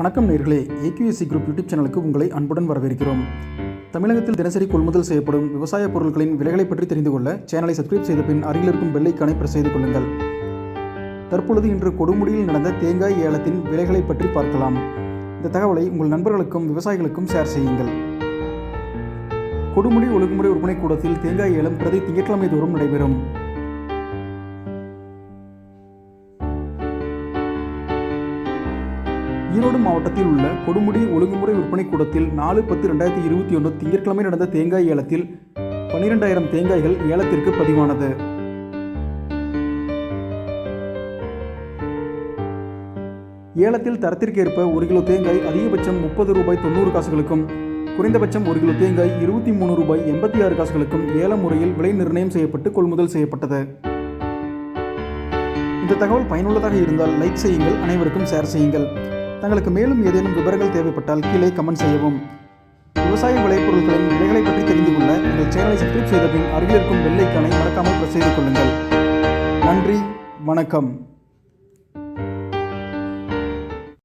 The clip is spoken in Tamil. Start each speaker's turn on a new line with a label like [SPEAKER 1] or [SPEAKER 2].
[SPEAKER 1] வணக்கம் நேர்களே. ஏகியூஎஸ்சி குரூப் யூடியூப் சேனலுக்கு உங்களை அன்புடன் வரவேற்கிறோம். தமிழகத்தில் தினசரி கொள்முதல் செய்யப்படும் விவசாய பொருட்களின் விலைகளை பற்றி தெரிந்து கொள்ள சேனலை சப்ஸ்கிரைப் செய்த பின் அருகில் இருக்கும் பெல்லைக்கானை பிரஸ் செய்து கொள்ளுங்கள். தற்பொழுது இன்று கொடுமுடியில் நடந்த தேங்காய் ஏலத்தின் விலைகளை பற்றி பார்க்கலாம். இந்த தகவலை உங்கள் நண்பர்களுக்கும் விவசாயிகளுக்கும் ஷேர் செய்யுங்கள். கொடுமுடி ஒழுங்குமுறை விற்பனை கூடத்தில் தேங்காய் ஏலம் பிரதி திங்கட்கிழமை தோறும் நடைபெறும். ஈரோடு மாவட்டத்தில் உள்ள கொடுமுடி ஒழுங்குமுறை விற்பனை கூடத்தில் நாலு பத்து ரெண்டாயிரத்தி இருபத்தி ஒன்று திங்கட்கிழமை நடந்த தேங்காய் ஏலத்தில் பன்னிரெண்டாயிரம் தேங்காய்கள் ஏலத்திற்கு பதிவானது. ஏலத்தில் தரத்திற்கேற்ப ஒரு கிலோ தேங்காய் அதிகபட்சம் முப்பது ரூபாய் தொண்ணூறு காசுகளுக்கும் குறைந்தபட்சம் ஒரு கிலோ தேங்காய் இருபத்தி மூணு ரூபாய் எண்பத்தி ஆறு காசுகளுக்கும் ஏல முறையில் விலை நிர்ணயம் செய்யப்பட்டு கொள்முதல் செய்யப்பட்டது. இந்த தகவல் பயனுள்ளதாக இருந்தால் லைக் செய்யுங்கள் அனைவருக்கும் ஷேர் செய்யுங்கள். தங்களுக்கு மேலும் ஏதேனும் விவரங்கள் தேவைப்பட்டால் கீழே கமெண்ட் செய்யவும். விவசாய விளைபொருட்களின் விலைகளை பற்றி தெரிந்து கொள்ள எங்கள் சேனலை சப்ஸ்கிரைப் செய்த பின் அருகில் இருக்கும் வெள்ளைக்கானை மறக்காமல் பிரஸ் செய்து கொள்ளுங்கள். நன்றி வணக்கம்.